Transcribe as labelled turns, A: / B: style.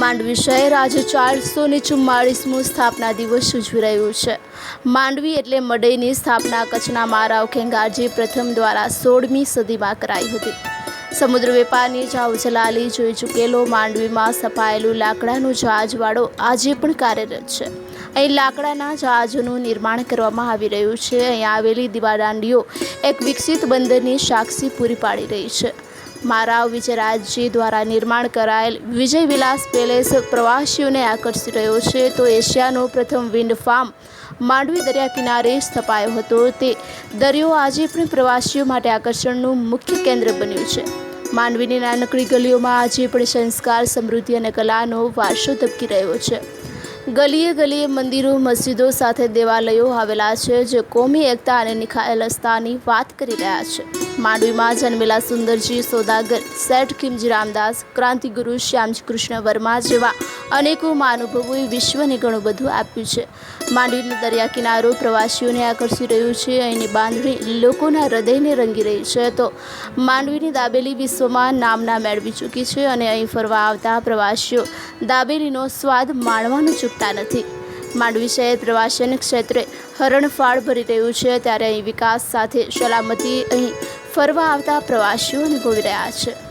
A: માંડવી શહેર આજે ચારસો ને ચુમ્માળીસમું સ્થાપના દિવસ ઉજવી રહ્યું છે. માંડવી એટલે મડઈની સ્થાપના કચ્છના મારાવ ખેંગારજી પ્રથમ દ્વારા સોળમી સદીમાં કરાઈ હતી. સમુદ્ર વેપારની જાવ જલાલી જોઈ ચૂકેલો માંડવીમાં સફાયેલું લાકડાનું જહાજવાળો આજે પણ કાર્યરત છે. અહીં લાકડાના જહાજોનું નિર્માણ કરવામાં આવી રહ્યું છે. અહીં આવેલી દીવાદાંડીઓ એક વિકસિત બંદરની સાક્ષી પૂરી પાડી રહી છે. મારાવ વિજયરાજજી દ્વારા નિર્માણ કરાયેલ વિજય વિલાસ પેલેસ પ્રવાસીઓને આકર્ષી રહ્યો છે, તો એશિયાનો પ્રથમ વિન્ડ ફાર્મ માંડવી દરિયા કિનારે સ્થપાયો હતો. તે દરિયો આજે પણ પ્રવાસીઓ માટે આકર્ષણનું મુખ્ય કેન્દ્ર બન્યું છે. માંડવીની નાનકડી ગલીઓમાં આજે પણ સંસ્કાર, સમૃદ્ધિ અને કલાનો વારસો ધબકી રહ્યો છે. ગલીએ ગલીએ મંદિરો, મસ્જિદો સાથે દેવાલયો આવેલા છે, જે કોમી એકતા અને નિખાલસતાની વાત કરી રહ્યા છે. માંડવીમાં જન્મેલા સુંદરજી સોદાગર, શેઠ ખીમજી રામદાસ, ક્રાંતિગુરુ શ્યામજી કૃષ્ણ વર્મા જેવા અનેકો મહાનુભાવોએ વિશ્વને ઘણું બધું આપ્યું છે. માંડવીનો દરિયા કિનારો પ્રવાસીઓને આકર્ષી રહ્યું છે અહીંની બાંધણી લોકોના હૃદયને રંગી રહી છે. તો માંડવીની દાબેલી વિશ્વમાં નામના મેળવી ચૂકી છે અને અહીં ફરવા આવતા પ્રવાસીઓ દાબેલીનો સ્વાદ માણવાનું ચૂકતા નથી. માંડવી શહેર પ્રવાસન ક્ષેત્રે હરણફાળ ભરી રહ્યું છે. ત્યારે અહીં વિકાસ સાથે સલામતી અહીં ફરવા આવતા પ્રવાસીઓ અનુભવી રહ્યા છે.